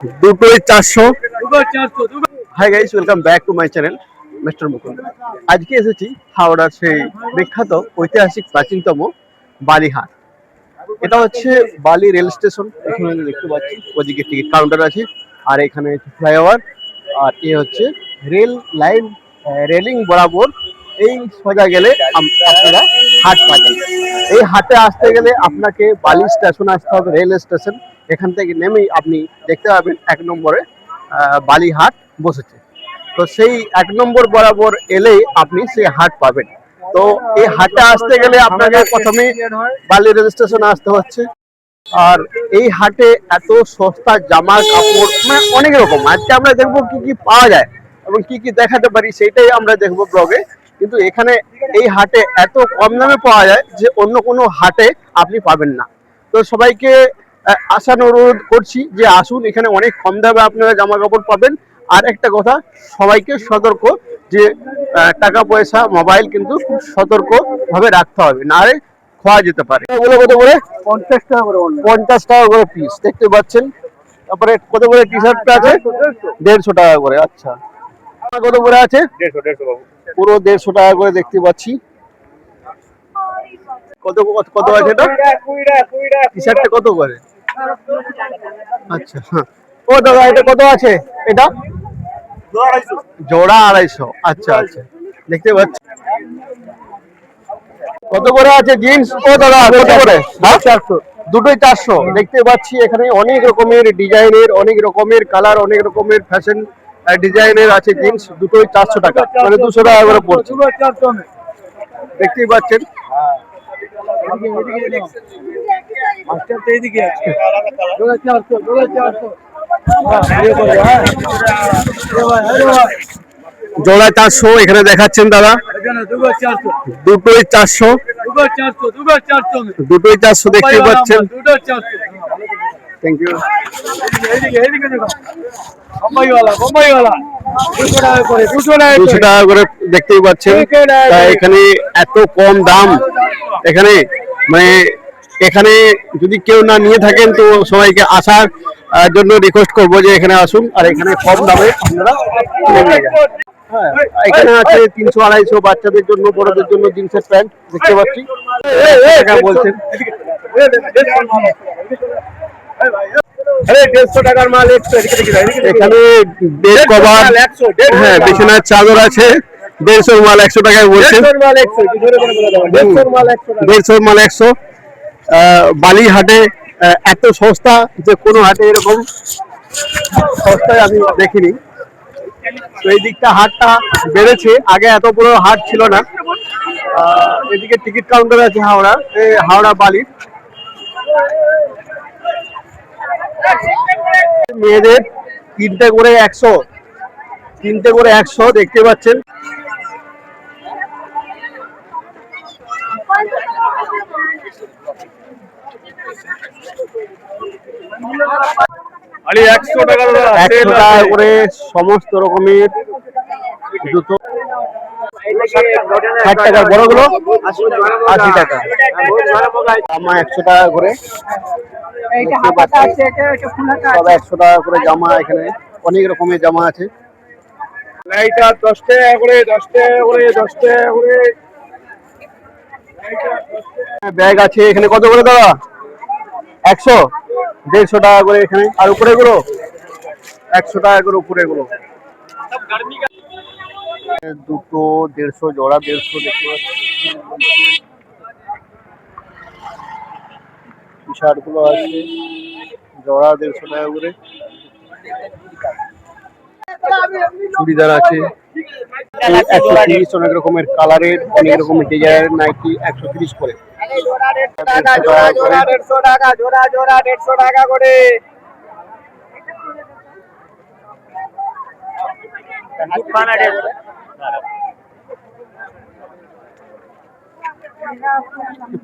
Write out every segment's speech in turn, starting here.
দুটোই চারশো। Hi guys welcome back to my channel mister Mukund আজকে এসেছি হাওড়ার সেই বিখ্যাত ঐতিহাসিক প্রাচীনতম বালিহাট। এটা হচ্ছে বালি রেল স্টেশন এখানে দেখতে পাচ্ছি ওদিকে টিকিট কাউন্টার আছে আর এখানে হচ্ছে ফ্লাইওভার আর এ হচ্ছে রেল লাইন রেলিং বরাবর এই সোজা গেলে আপনারা হাট পাবেন। এই হাটে আসতে গেলে আপনাকে বালি স্টেশন আসতে হবে রেল স্টেশন। এখান থেকে নেমেই আপনি দেখতে পাবেন এক নম্বরে আহ, বালিহাট বসেছে। তো সেই এক নম্বর বরাবর এলেই আপনি সেই হাট পাবেন। তো এই হাটে আসতে গেলে আপনাকে প্রথমে বালি রেল স্টেশনে আসতে হচ্ছে। আর এই হাটে এত সস্তা জামা কাপড় মানে অনেক রকম। আজকে আমরা দেখব কি কি পাওয়া যায় এবং কি কি দেখাতে পারি সেটাই আমরা দেখব ব্লগে। কিন্তু এখানে এই হাটে এত কম দামে পাওয়া যায় যে অন্য কোনো হাটে আপনি পাবেন না। তো সবাইকে আসার অনুরোধ করছি যে আসুন এখানে অনেক কম দামে আপনারা জামা কাপড় পাবেন। আর একটা কথা সবাইকে সতর্ক যে টাকা পয়সা মোবাইল কিন্তু খুব সতর্ক ভাবে রাখতে হবে না হলে খোয়া যেতে পারে। এগুলো কত করে? পঞ্চাশ টাকা করে পঞ্চাশ টাকা করে পিস দেখতে পাচ্ছেন? তারপরে কত করে টি শার্টটা আছে দেড়শো টাকা করে আচ্ছা। কত করে আছে। পুরো দেড়শো টাকা করে দেখতে পাচ্ছি। কত কত- আছে এটা? টি শার্টটা কত করে? আচ্ছা হ্যাঁ। ও দাদা এটা কত আছে? এটা? জোড়া আড়াইশো। আচ্ছা আচ্ছা। দেখতে পাচ্ছি। কত করে আছে জিন্স? ও দাদা কত করে? চারশো। দুটোই চারশো। দেখতে পাচ্ছি এখানে অনেক রকমের ডিজাইনের অনেক রকমের কালার অনেক রকমের ফ্যাশন ডিজাইনের আছে জিন্স দুটোই চারশো টাকা। মানে দুশো টাকা করে পড়ছে। দেখতেই পাচ্ছেন? জোড়া চারশো, এখানে দেখাচ্ছেন দাদা। এখানে দুটো চারশো দুটোই চারশো। দুটো চারশো দুটো চারশো দুটোই চারশো দেখতে পাচ্ছেন। থ্যাংক ইউ দুশো টাকা করে দেখতেই পাচ্ছেন এখানে এত কম দাম এখানে মানে এখানে যদি কেউ না নিয়ে থাকেন তো সবাইকে আসার জন্য রিকোয়েস্ট করব যে এখানে আসুন আর এখানে কম দামে আপনারা। হ্যাঁ, এখানে আছে তিনশো আড়াইশো বাচ্চাদের জন্য বড়দের জন্য জিন্সের প্যান্ট দেখতে পাচ্ছি বলছেন এখানে বেড কভার হ্যাঁ বিছানার চাদর আছে দেড়শোর মাল একশো টাকায় দেড়শোর মাল একশো, বলে হাটে এত সস্তা যে কোনো হাটে এরকম সস্তায় আমি দেখিনি। তো এই দিকটা হাটটা বেড়েছে আগে এত বড় হাট ছিল না। এদিকে টিকিট কাউন্টার আছে হাওড়া হাওড়া বালির। মেয়েদের তিনটে করে একশো তিনটে করে একশো দেখতে পাচ্ছেন। একশো টাকা করে সমস্ত রকমের জুতো। ষাট টাকার বড়গুলো? আশি টাকা। জামা একশো টাকা করে। সব একশো টাকা করে জামা এখানে অনেক রকমের জামা আছে। লাইটার দশ টাকা করে দশ টাকা করে দশ টাকা করে। ব্যাগ আছে এখানে কত করে দাদা? একশো? দেড়শো টাকা করে এখানে। আর উপরে গুলো একশো টাকা করে উপরে গুলো দুটো দেড়শো জোড়া দেড়শো দেখতে পাচ্ছি। টি শার্টগুলো আছে। জোড়া দেড়শো টাকা করে চুড়িদার আছে। একশো তিরিশ অনেক রকমের কালারের, অনেক রকমের ডিজাইনের একশো তিরিশ করে।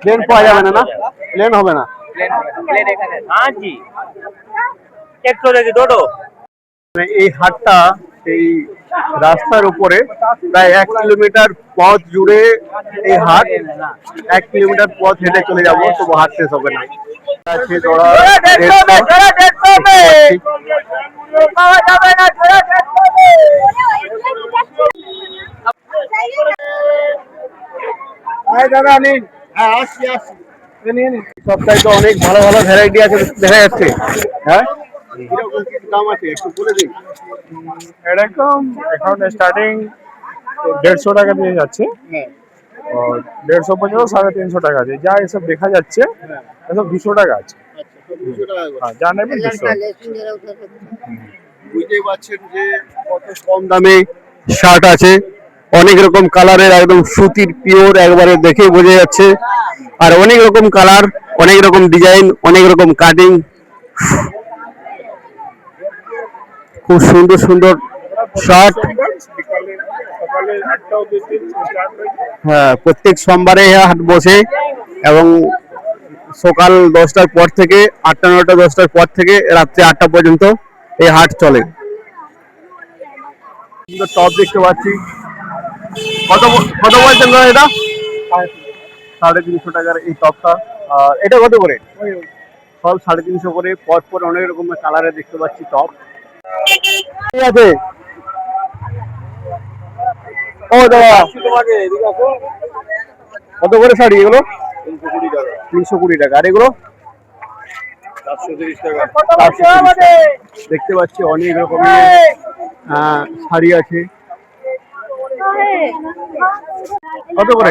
প্লেন পাওয়া যাবে না? প্লেন হবে না। মানে এই হাটটা এই রাস্তার উপরে প্রায় এক কিলোমিটার পথ জুড়ে এই হাট। এক কিলোমিটার পথ হেঁটে চলে যাব তবু হাট শেষ হবে না। আছে জোড়া দাদা নিন। হ্যাঁ আসছি আসছি। সপ্তাহে তো অনেক ভালো ভালো ভ্যারাইটি আছে দেখা যাচ্ছে। হ্যাঁ? দাম আছে? একটু বলে দিন। এরকম এখন স্টার্টিং দেড়শো টাকা দিয়ে যাচ্ছে। হ্যাঁ। দেড়শো পর্যন্ত সাড়ে তিনশো টাকা আছে যা এসব দেখা যাচ্ছে এসব দুশো টাকা আছে। হ্যাঁ যা নেবেন দুশো। বুঝতেই পারছেন যে কত কম দামে শার্ট আছে। অনেক রকম কালারের একদম সুতির পিওর একবারে দেখে বোঝা যাচ্ছে। আর অনেক রকম কালার অনেক রকম ডিজাইন অনেক রকম কাটিং খুব সুন্দর সুন্দর শার্ট হ্যাঁ প্রত্যেক সোমবারে হাট বসে এবং সকাল দশটার পর থেকে আটটা নটা দশটার পর থেকে রাত্রি আটটা পর্যন্ত এই হাট চলে। সুন্দর টপ দেখতে পাচ্ছি। কত কত বলছেন এটা? সাড়ে তিনশো টাকার এই টপটা। আর এটা কত করে? সব সাড়ে তিনশো করে পর পর অনেক রকমের কালারে দেখতে পাচ্ছি টপ ঠিক আছে। ও দাদা। কত করে শাড়ি এগুলো? তিনশো কুড়ি টাকা। আর এগুলো? দেখতে পাচ্ছি অনেক রকমের শাড়ি আছে। কত করে?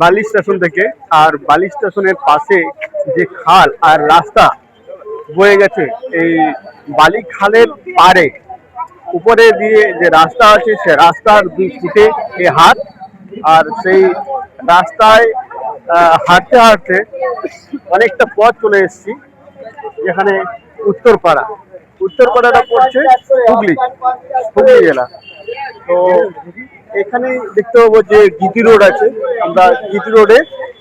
বালি স্টেশন থেকে আর বালি স্টেশনের পাশে যে খাল আর রাস্তা বয়ে গেছে, এই বালি খালের পারে উপরে দিয়ে যে রাস্তা আছে, সে রাস্তার দুই ফুটে এই হাট আর সেই রাস্তায় হাঁটতে হাঁটতে অনেকটা পথ চলে এসেছি, যেখানে উত্তরপাড়া। উত্তরপাড়াটা পড়ছে হুগলি হুগলি জেলা। তো এখানে দেখতে পাবো যে গিতি রোড আছে, আমরা গিতি রোডে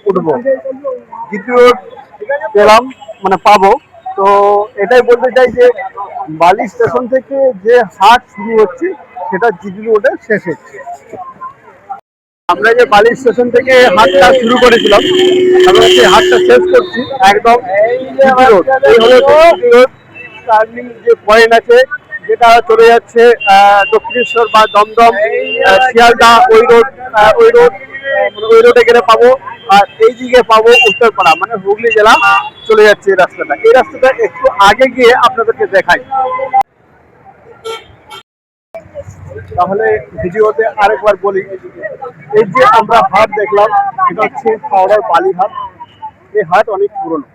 উঠবো। গিতি রোড পেলাম মানে পাবো। তো এটাই বলতে চাই যে বালি স্টেশন থেকে যে হাট শুরু হচ্ছে, সেটা জিটি রোডে শেষ হচ্ছে। আমরা যে বালি স্টেশন থেকে হাটটা শুরু করেছিলাম, আমরা সেই হাটটা শেষ করছি, একদম জিটি রোড। এই হলো যে পয়েন্ট আছে যেটা চলে যাচ্ছে দক্ষিণেশ্বর বা দমদম শিয়ালদা ওই রোড ওই রোড মানে ওই রোডে গেলে পাবো, আর এই দিকে পাবো উত্তরপাড়া মানে হুগলি জেলা চলে যাচ্ছে এই রাস্তাটা। এই রাস্তাটা একটু আগে গিয়ে আপনাদেরকে দেখাই। তাহলে ভিডিওতে আরেকবার বলি, এই যে আমরা হাট দেখলাম, এটা হচ্ছে হাওড়ার বালিহাট। এই হাট অনেক পুরনো।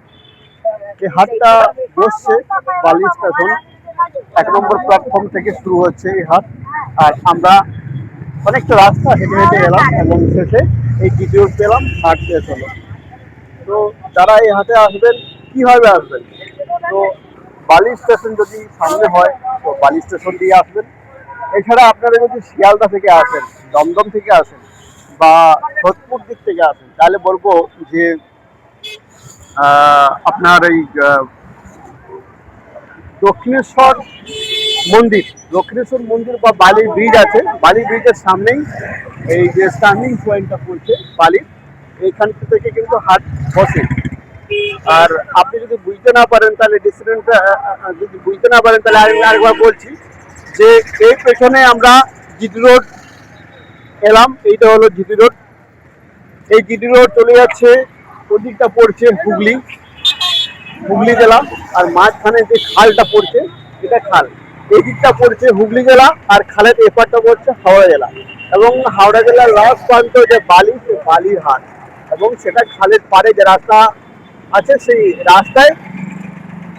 এই হাটটা বসছে বালি স্টেশন। এক নম্বর প্ল্যাটফর্ম থেকে শুরু হচ্ছে এই হাট। আর আমরা অনেকটা রাস্তা হেঁটে হেঁটে এলাম এবং শেষে এই ভিডিও পেলাম হাট শেষ হলো। তো যারা এই হাটে আসবেন, কীভাবে আসবেন? তো বালি স্টেশন যদি সামনে হয়, তো বালি স্টেশন দিয়ে আসবেন। এছাড়া আপনারা যদি শিয়ালদা থেকে আসেন, দমদম থেকে আসেন বা সোদপুর দিক থেকে আসেন, তাহলে বলব যে আপনার এই দক্ষিণেশ্বর মন্দির দক্ষিণেশ্বর মন্দির বা বালি ব্রিজ আছে। বালি ব্রিজের সামনেই এই যে স্টার্নিং পয়েন্টটা পড়ছে বালির এইখান থেকে কিন্তু হাট বসে। আর আপনি যদি বুঝতে না পারেন তাহলে ডিসিডেন্টটা যদি বুঝতে না পারেন তাহলে আমি আরেকবার বলছি যে এই পেছনে আমরা জিটি রোড এলাম। এইটা হলো জিটি রোড। এই জিটি রোড চলে যাচ্ছে, ওদিকটা পড়ছে হুগলি। হুগলি জেলা আর মাঝখানে যে খালটা পড়ছে, এটা খাল। এই দিকটা পড়ছে হুগলি জেলা আর খালের এপারটা পড়ছে হাওড়া জেলা। এবং হাওড়া জেলার লাস্ট প্রান্ত যে বালি সে বালির হাট। এবং সেটা খালের পাড়ে যে রাস্তা আছে, সেই রাস্তায়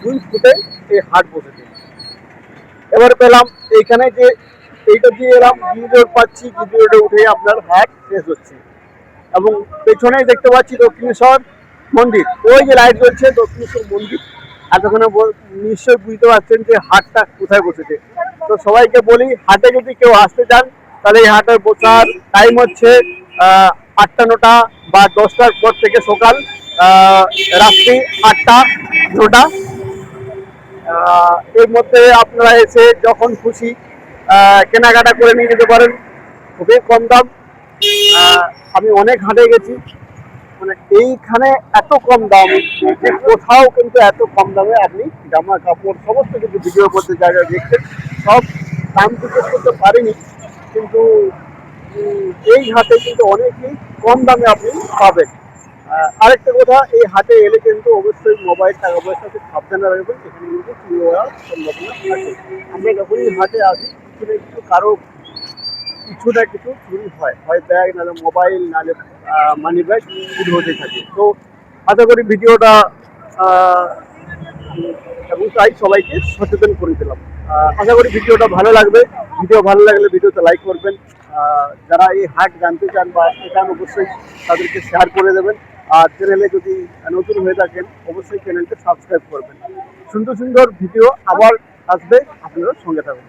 দুই ফুটে এই হাট বসেছে। এবার পেলাম এইখানে যে এইটা দিয়ে এলাম গিরি রোড পাচ্ছি গিরি রোডে উঠে আপনার হাট শেষ হচ্ছে। এবং পেছনেই দেখতে পাচ্ছি দক্ষিণেশ্বর মন্দির। ওই যে লাইট জ্বলছে, দক্ষিণেশ্বর মন্দির। এতক্ষণে নিশ্চয়ই বুঝতে পারছেন যে হাটটা কোথায় বসেছে। তো সবাইকে বলি, হাটে যদি কেউ আসতে চান, তাহলে এই হাটের বসার টাইম হচ্ছে আটটা নটা বা দশটার পর থেকে সকাল রাত্রি আটটা, নটা। এর মধ্যে আপনারা এসে যখন খুশি কেনাকাটা করে নিয়ে যেতে পারেন। খুবই কম দাম। আমি অনেক হাটে গেছি। মানে এইখানে এত কম দাম, যে কোথাও কিন্তু এত কম দামে আপনি জামা, কাপড়, সমস্ত কিছু ভিডিও করতে জায়গায় দেখছেন, সব দাম জিজ্ঞেস করতে পারিনি, কিন্তু এই হাটে কিন্তু অনেকই কম দামে আপনি পাবেন। আরেকটা কথা, এই হাটে এলে কিন্তু অবশ্যই মোবাইল টাকা পয়সা খুব সাবধানে রাখবেন এখানে কিন্তু চুরি হওয়ার সম্ভাবনা আছে আমরা যখনই হাটে আসি কিছু কারও কিছু না কিছু চুরি হয়। হয় ব্যাগ, নাহলে মোবাইল, নাহলে মানি ব্যাগ চুরি হতে থাকে। তো আশা করি ভিডিওটা এবং তাই সবাইকে সচেতন করে দিলাম। আশা করি ভিডিওটা ভালো লাগবে। ভিডিও ভালো লাগলে ভিডিওতে লাইক করবেন। যারা এই হাট জানতে চান বা এখান অবশ্যই তাদেরকে শেয়ার করে দেবেন। আর চ্যানেলে যদি নতুন হয়ে থাকেন, অবশ্যই চ্যানেলকে সাবস্ক্রাইব করবেন। সুন্দর সুন্দর ভিডিও আবার আসবে আপনারা সঙ্গে থাকবেন